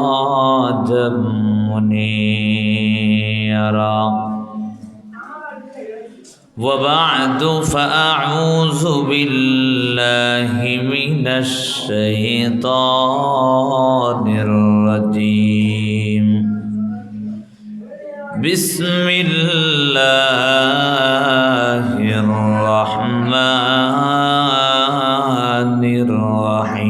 سراجا منيرا وبعد فأعوذ بالله من الشيطان الرجيم. بسم الله الرحمن الرحيم.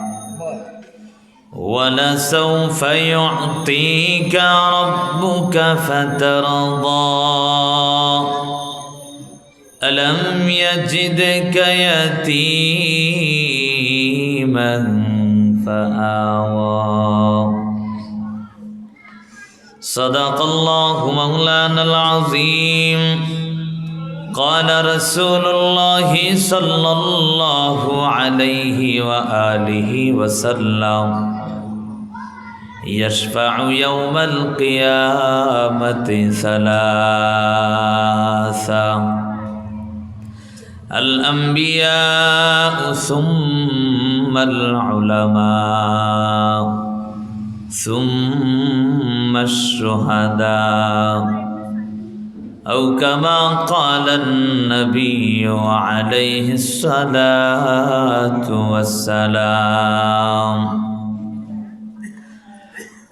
ولسوف يعطيك ربك فترضى. ألم يجدك يتيما فآوى. صدق الله مولانا العظيم. قال رسول الله صلى الله عليه وآله وسلم. يشفع يوم القيامة ثلاثة الأنبياء ثم العلماء ثم الشهداء. أو كما قال النبي عليه الصلاة والسلام.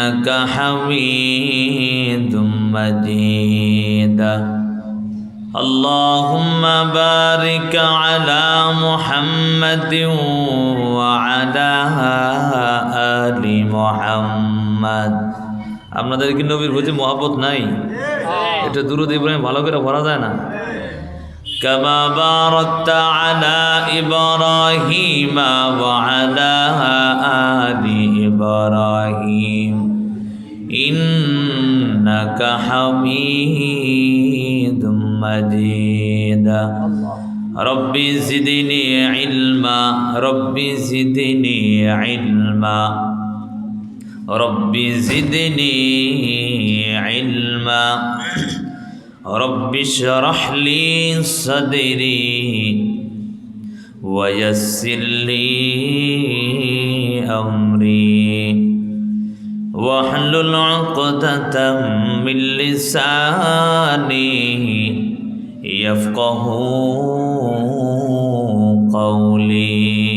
إنك حميد مجيد اللهم بارك على محمد وعلى آل محمد আপনাদের কি নবীর প্রতি মহাব্বত নাই এটা দুরুদ ইব্রাহিম ভালো করে ভরা যায় না كما باركت على إبراهيم وعلى آل إبراهيم إنك حميد مجيد. رب زدني علما رب زدني علما. رب زدني علما. رب اشرح لي صدري ويسر لي أمري. واحلل عقدة من لساني يفقه قولي.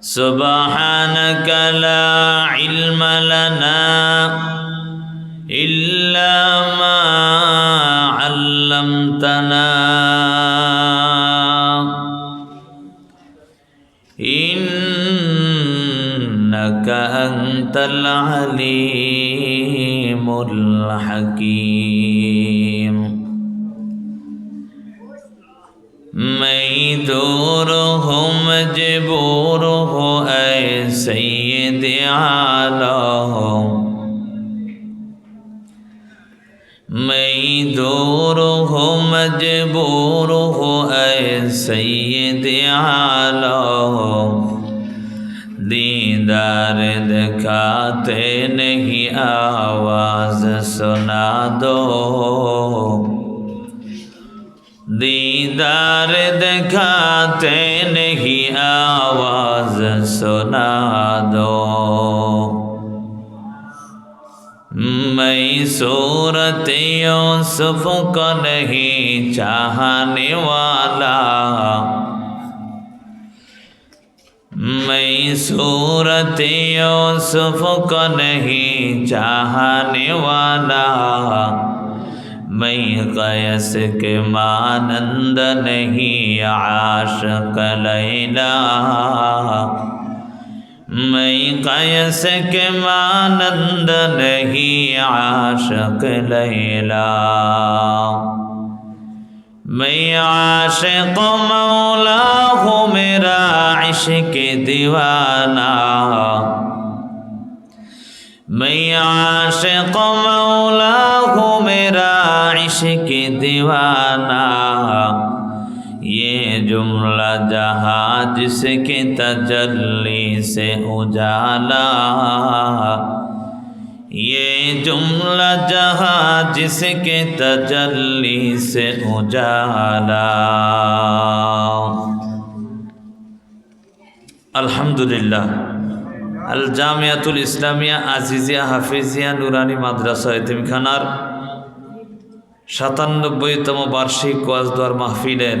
سبحانك لا علم لنا إلا ما علمتنا. إنك أنت العليم الحكيم. ميدوره مجبوره أي سيدي عالم ميدوره مجبوره أي سيدي عالم दीदार दिखाते नहीं, आवाज़ सुना दो। दीदार दिखाते नहीं, आवाज़ सुना दो। मैं सूरत यूसुफ को नहीं, चाहने वाला मैं सूरत यूसुफ को नहीं चाहने वाला मैं गैस के मानंद नहीं आशक लैला मैं कयस के मानंद नहीं आशक लैला میں عاشق مولا ہوں میرا عشق دیوانہ میں عاشق مولا ہوں میرا عشق دیوانہ یہ جملہ جہاں جس کے تجلی سے اجالا یہ जुमला जहाँ जिसके तजल्ली से उजाला আলহামদুলিল্লাহ আল জামিয়াতুল ইসলামিয়া আজিজিয়া হাফিজিয়া নুরানি মাদ্রাসা এতিমখানার সাতানব্বইতম বার্ষিক ওয়াজদুয়ার মাহফিলের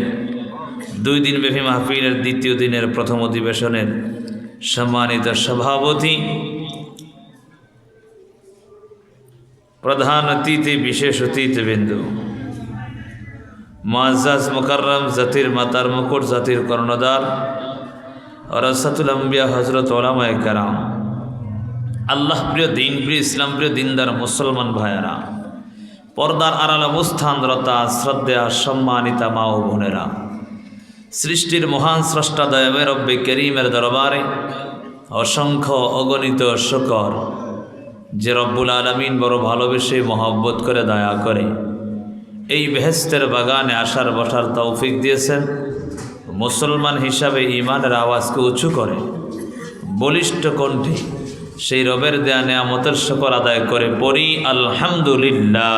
দুই দিন ব্যাপী মাহফিলের দ্বিতীয় দিনের প্রথম অধিবেশনের সম্মানিত সভাপতি প্রধান অতিথি, বিশেষ অতিথিবৃন্দু মুআজ্জাজ মুকাররম, জাতির মাতার মুকুট, জাতির কর্ণধার রসাতুল আম্বিয়া হজরত ওলামায় কারাম। আল্লাহ প্রিয় দিন, প্রিয় ইসলাম প্রিয় দিনদার মুসলমান ভাইয়েরা, পর্দার আড়াল অবস্থানরতা শ্রদ্ধা সম্মানিতা মা ও বোনেরা, সৃষ্টির মহান স্রষ্টা দয়ামের রব্বে করিমের দরবারে অসংখ্য অগণিত শকর যে রব্বুল আলমিন বড় ভালোবেসে মহব্বত করে, দয়া করে এই বেহেস্তের বাগানে আসার, বসার তৌফিক দিয়েছেন। মুসলমান হিসাবে ইমানের আওয়াজকে উঁচু করে, বলিষ্ঠ কণ্ঠে সেই রবের দেয়া নেয়ামতের শকর আদায় করে পড়ি, আলহামদুলিল্লাহ।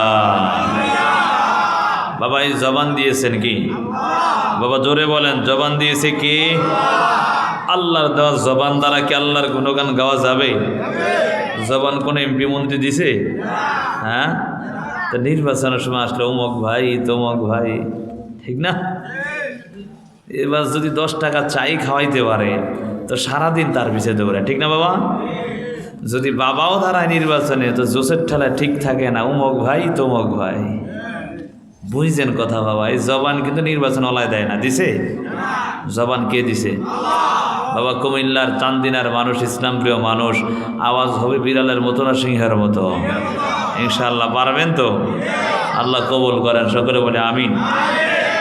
বাবা, এই জবান দিয়েছেন কি? বাবা, জোরে বলেন, জবান দিয়েছে কি? আল্লাহর দেওয়া জবান দ্বারা কি আল্লাহর গুণগান গাওয়া যাবে? জবান কোন এমপি মন্ত্রী দিছে? হ্যাঁ? তো নির্বাচনের সময় আসলে অমুক ভাই তমক ভাই। ঠিক না? এবার যদি দশ টাকা চাই খাওয়াইতে পারে তো সারাদিন তার পিছিয়ে দৌড়ায় ঠিক না বাবা? যদি বাবাও দাঁড়ায় নির্বাচনে তো জোসের ঠেলা ঠিক থাকে না উমক ভাই তমক ভাই। বুঝছেন কথা বাবা? এই জবান কিন্তু নির্বাচন অলায় দেয় না। দিছে? জবান কে দিছে? বাবা কুমিল্লার চান্দিনার মানুষ, ইসলাম প্রিয় মানুষ, আওয়াজ হবে বিড়ালের মতো না সিংহের মতো? ইনশাআল্লাহ পারবেন তো? আল্লাহ কবুল করেন, সকলে বলে আমিন।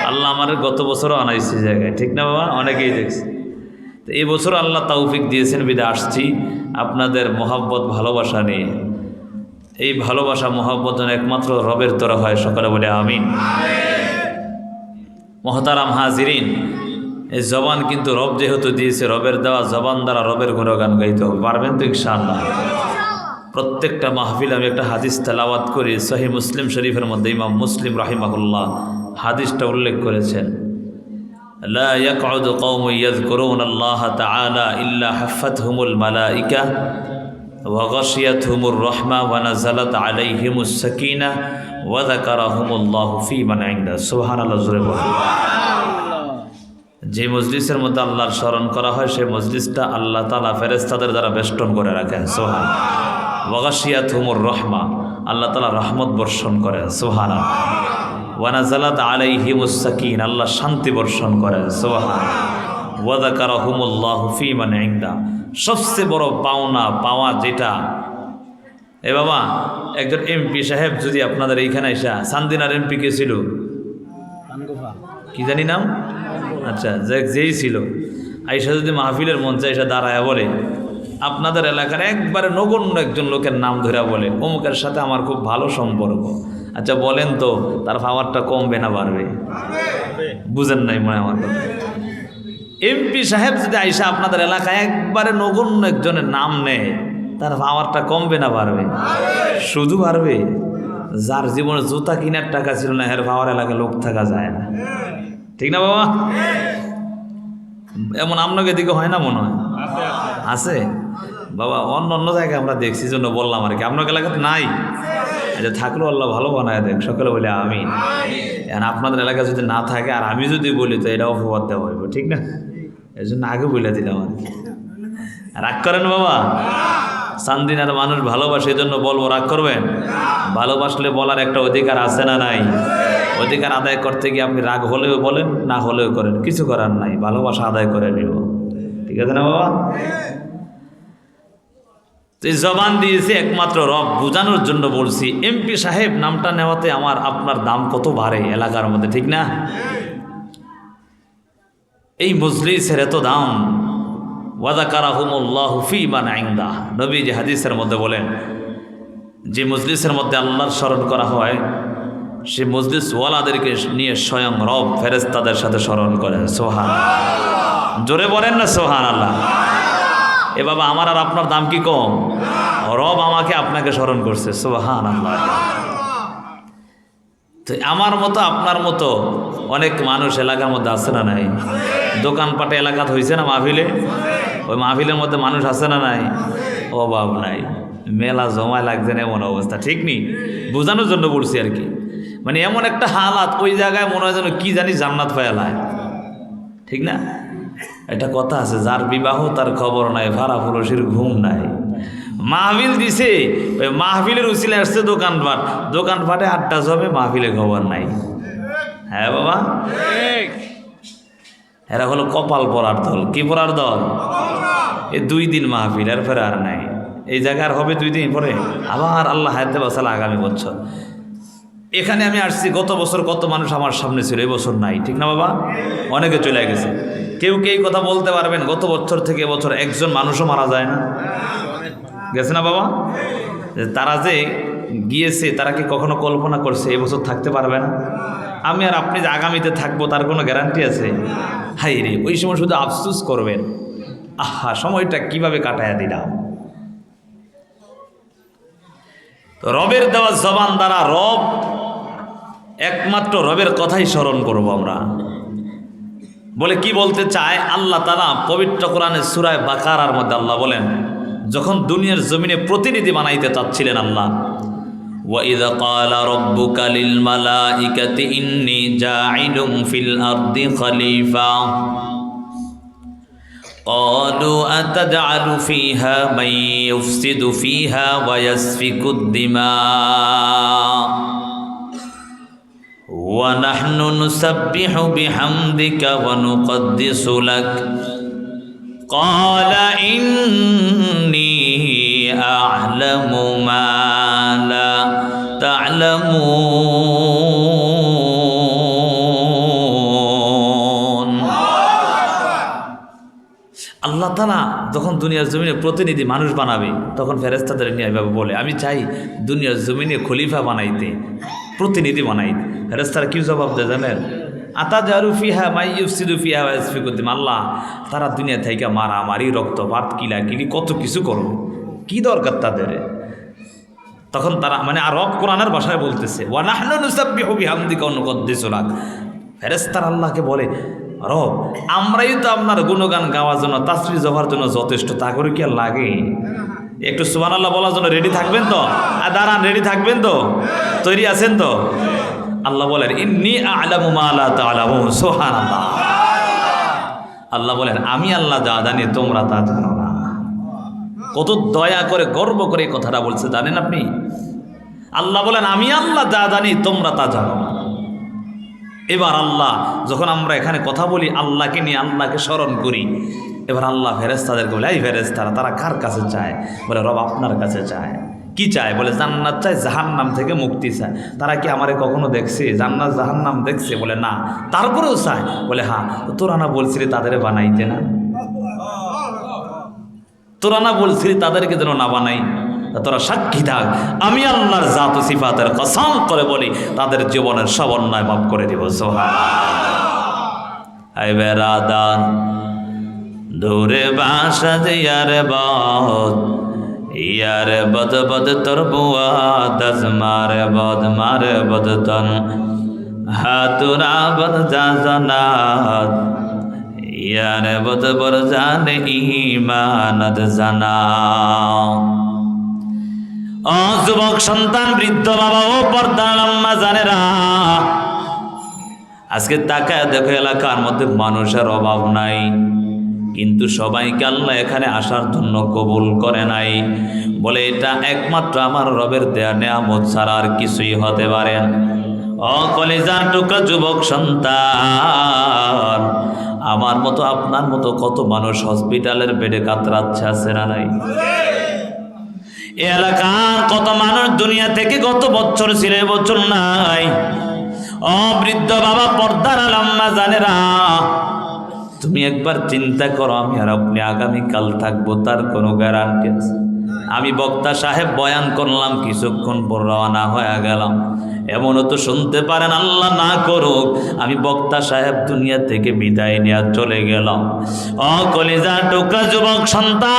আল্লাহ আমার গত বছরও আনাইছে জায়গায়, ঠিক না বাবা? অনেকেই দেখছি। তো এই বছর আল্লাহ তৌফিক দিয়েছেন, বিদে আসছি। আপনাদের মহাব্বত, ভালোবাসা নিয়ে। এই ভালোবাসা, মহাব্বত যেন একমাত্র রবের তরা হয়, সকালে বলে আমিন। মহতারাম হাজিরিন এই জবান কিন্তু রব যেহেতু দিয়েছে রবের দেওয়া জবান দ্বারা রবের গুণগান গাইতে হবে পারবেন তো ইনশাআল্লাহ প্রত্যেকটা মাহফিল আমি একটা হাদিস তেলাওয়াত করি সহি মুসলিম শরীফের মধ্যে ইমাম মুসলিম রাহিমাহুল্লাহ হাদিসটা উল্লেখ করেছেন لا يقعد قوم يذكرون الله تعالى إلا حفتهم الملائكة وغشيتهم الرحمة ونزلت عليهم السكينة وذكرهم الله في من عنده سبحان الله জোরে বলেন। যে মজলিসের মধ্যে আল্লাহর স্মরণ করা হয় সেই মজলিসটা আল্লাহ তালা ফেরেস্তাদের দ্বারা বেষ্টন করে রাখেন। সোহান ওয়াগাশিয়াত হুমুর রহমা। আল্লাহ তালা রহমত বর্ষণ করেন। সোহানা ওয়ানাজালাত আলাইহিমুসাকিন আল্লাহ শান্তি বর্ষণ করেন। সোহান ওয়াদাকার হুমুল্লাহ ফি মানে ইংদা সবচেয়ে বড় পাওনা পাওয়া যেটা এ বাবা একজন এমপি সাহেব যদি আপনাদের এইখানে এসা সান্দিনার এমপি কে ছিল? কি জানি নাম? আচ্ছা যে যেই ছিল। আইসা যদি মাহফিলের মঞ্চে এসে দাঁড়ায় বলে, আপনাদের এলাকার একবারে নগণ্য একজন লোকের নাম ধরে বলে, অমুকের সাথে আমার খুব ভালো সম্পর্ক। আচ্ছা বলেন তো, তার পাওয়ারটা কমবে না বাড়বে? বুঝেন নাই মনে আমার কথা। এমপি সাহেব যদি আইসা আপনাদের এলাকায় একবারে নগণ্য একজনের নাম নেয়, তার পাওয়ারটা কমবে না বাড়বে? শুধু বাড়বে? যার জীবনে জুতা কিনার টাকা ছিল না, এর পাওয়ার এলাকায় লোক থাকা যায় না। ঠিক না বাবা? এমন আপনাকে দিকে হয় না মনে হয়? আছে বাবা অন্য অন্য জায়গায় আমরা দেখছি জন্য বললাম আর কি। আপনার এলাকাতে নাই? এটা থাকলেও আল্লাহ ভালো বানায় দেখ সকালে বলে আমি এখন আপনাদের এলাকায় যদি না থাকে আর আমি যদি বলি তো এটা অপবাদ দেওয়া হইব ঠিক না? এই জন্য আগে বলে দিলাম আর কি। রাগ করেন বাবা? সান্দিনার মানুষ ভালোবাসে এই জন্য বলব রাগ করবেন? ভালোবাসলে বলার একটা অধিকার আছে না নাই? অধিকার আদায় করতে গিয়ে আপনি রাগ হলেও বলেন, না হলেও করেন। কিছু করার নাই, ভালোবাসা আদায় করে নিব ঠিক আছে না বাবা? জবান দিয়েছি একমাত্র রব, বোঝানোর জন্য বলছি, এমপি সাহেব নামটা নেওয়াতে আমার, আপনার দাম কত বাড়ে এলাকার মধ্যে, ঠিক না? এই মজলিসের এত দাম ওয়াদা কারাহুমুল্লাহ ফি মান আইন্দা নবী যে হাদিসের মধ্যে বলেন, যে মজলিসের মধ্যে আল্লাহর স্মরণ করা হয় সে মজলিস ওয়ালাদেরকে নিয়ে স্বয়ং রব ফেরেস্তাদের সাথে স্মরণ করেন সোহান। জোরে বলেন না সোহান আল্লাহ এ বাবা, আমার আর আপনার দাম কি কম? রব আমাকে আপনাকে স্মরণ করছে সোহান আল্লাহ তো আমার মতো, আপনার মতো অনেক মানুষ এলাকার মধ্যে আছে না নাই? দোকানপাটে এলাকাত হয়েছে না মাহফিলে? ওই মাহফিলের মধ্যে মানুষ আছে না নাই? অভাব নাই। মেলা জমায় লাগছে না, এমন অবস্থা, ঠিক নি? বোঝানোর জন্য বলছি আর কি। মানে এমন একটা হালাত ওই জায়গায় মনে হয় যেন কি জানি জান্নাত ফেলায় ঠিক না? একটা কথা আছে যার বিবাহ তার খবর নাই ভাড়া পুরুষের ঘুম নাই। মাহফিল দিছে ওই মাহফিলের উচিলে আসছে দোকানপাট। দোকানপাটে আটটা যাবে মাহফিলের খবর নাই। হ্যাঁ বাবা? এরা হলো কপাল পরার দল। কি পরার দল? এই দুই দিন মাহফিল আর নাই। এই জায়গার হবে দুই দিন পরে? আবার আল্লাহ হায়দে বাসাল আগামী বছর। এখানে আমি আসছি, গত বছর কত মানুষ আমার সামনে ছিল এবছর নাই, ঠিক না বাবা? অনেকে চলে গেছে। কেউ কেউ কথা বলতে পারবেন? গত বছর থেকে এবছর একজন মানুষও মারা যায় না। গেছে না বাবা? তারা যে গিয়েছে, তারা কি কখনো কল্পনা করছে এবছর থাকতে পারবে না? আমি আর আপনি যে আগামীতে থাকব, তার কোনো গ্যারান্টি আছে? হাই রে, ওই সময় শুধু আফসুস করবেন। আহা, সময়টা কীভাবে কাটায় দিলাম? রবের দেওয়া জবান দ্বারা রব একমাত্র রবের কথাই স্মরণ করব আমরা বলে কি বলতে চায় আল্লাহ তালা পবিত্র কোরআনে সুরায় বাকারার মধ্যে আল্লাহ বলেন যখন দুনিয়ার জমিনে প্রতিনিধি বানাইতে চাচ্ছিলেন আল্লাহ وَإِذَ قَالَ رَبُّكَ لِلْمَلَائِكَةِ إِنِّي جَاعِلٌ فِي الْأَرْضِ خَلِيفَةً قالوا أتجعل فيها من يفسد فيها ويسفك الدماء ونحن نسبح بحمدك ونقدس لك قال إني أعلم ما لا تعلمون আল্লাহ তালা যখন দুনিয়ার জমিনে প্রতিনিধি মানুষ বানাবে তখন ফেরেস্তাদের নিয়ে এভাবে বলে আমি চাই দুনিয়ার জমিনে খলিফা বানাইতে প্রতিনিধি বানাই। ফেরেস্তারা কি জবাব দেয় জানেন? আতা জারু ফিহা মাই ইউফসিদু ফিহা ওয়াসফিকুদ্দিম আল্লাহ। তারা দুনিয়া থেকে মারামারি, রক্তপাত কিলা কিলি কত কিছু করবে কি দরকার তাদের? তখন তারা মানে আর রব কোরআনের ভাষায় বলতেছে ওয়ানাহনু নুসাব্বিহু বিহামদিকা ওয়া নুকদ্দিসু লাক। ফেরেশতার আল্লাহকে বলে, রব, আমরাই তো আপনার গুণগান গাওয়ার জন্য তাসরি জবার জন্য যথেষ্ট, তা করে কি আর লাগে? একটু সুবান আল্লাহ বলার জন্য রেডি থাকবেন তো? আর দাঁড়ান রেডি থাকবেন তো? তৈরি আছেন তো? আল্লাহ বলেন, ইন্নি তাআলামুন সুবহানাল্লাহ। আল্লাহ বলেন, আমি আল্লাহ যা জানি, তোমরা তা জানো না। কত দয়া করে, গর্ব করে কথাটা বলছে, জানেন আপনি? আল্লাহ বলেন, আমি আল্লাহ যা জানি, তোমরা তা জানো না। এবার আল্লাহ, যখন আমরা এখানে কথা বলি, আল্লাহকে নিয়ে আল্লাহকে স্মরণ করি এবার আল্লাহ ফেরেজ ফেরেস্তাদেরকে বলে, এই ফেরেস্তারা তারা তারা কার কাছে চায়? বলে, রব আপনার কাছে চায়। কি চায়? বলে, জান্নাত চায়, জাহান্নাম থেকে মুক্তি চায়। তারা কি আমারে কখনো দেখছে? জান্নাত, জাহান্নাম দেখছে? বলে, না। তারপরেও চায়? বলে হ্যাঁ তোরা না বলছিলি তাদের বানাইতে না? তোরা না বলছিলি তাদেরকে যেন না বানাই? তোরা সাক্ষী থাক, আমি আল্লাহর জাত সিফাতের কসম করে বলি, তাদের জীবনের সব অন্যায় মাফ করে দিব। সোহা আই বেরাদান দূরে বাসা ইয়ারে বদ ইয়ারে বদ বদ তোর বুয়া, দজ মারে বদ মারে বদ তন। হাতুরা বদ যা জানাত, ইয়ারে বদ বর জানে ইমানত জানা ও যুবক সন্তান, বৃদ্ধ বাবা ও পর্দার আম্মা জানেরা, আজকে তাকায় দেখো এলাকার মধ্যে মানুষের অভাব নাই। কিন্তু সবাইকে আল্লাহ এখানে আসার জন্য কবুল করে নাই। বলে, এটা একমাত্র আমার রবের দেয়া নেয়ামত ছাড়া আর কিছুই হতে পারে না। ও কলেজার যুবক সন্তান, আমার মতো আপনার মতো কত মানুষ হসপিটালের বেডে কাতরাচ্ছে, আছে না নাই? এলাকার কত মানুষ দুনিয়া থেকে কত বছর ছিল বছর নাই। ও বৃদ্ধ বাবা পর্দার আলাম্মা জানেরা তুমি একবার চিন্তা করো, আমি আর আপনি আগামীকাল থাকব, তার কোনো গ্যারান্টি আছে? আমি বক্তা সাহেব বয়ান করলাম, কিছুক্ষণ পর রওনা হয়ে গেলাম। এমনও তো শুনতে পারেন, আল্লাহ না করুক, আমি বক্তা সাহেব দুনিয়া থেকে বিদায় নেওয়া চলে গেলাম। ও কলিজা টুকরা যুবক, সন্তান!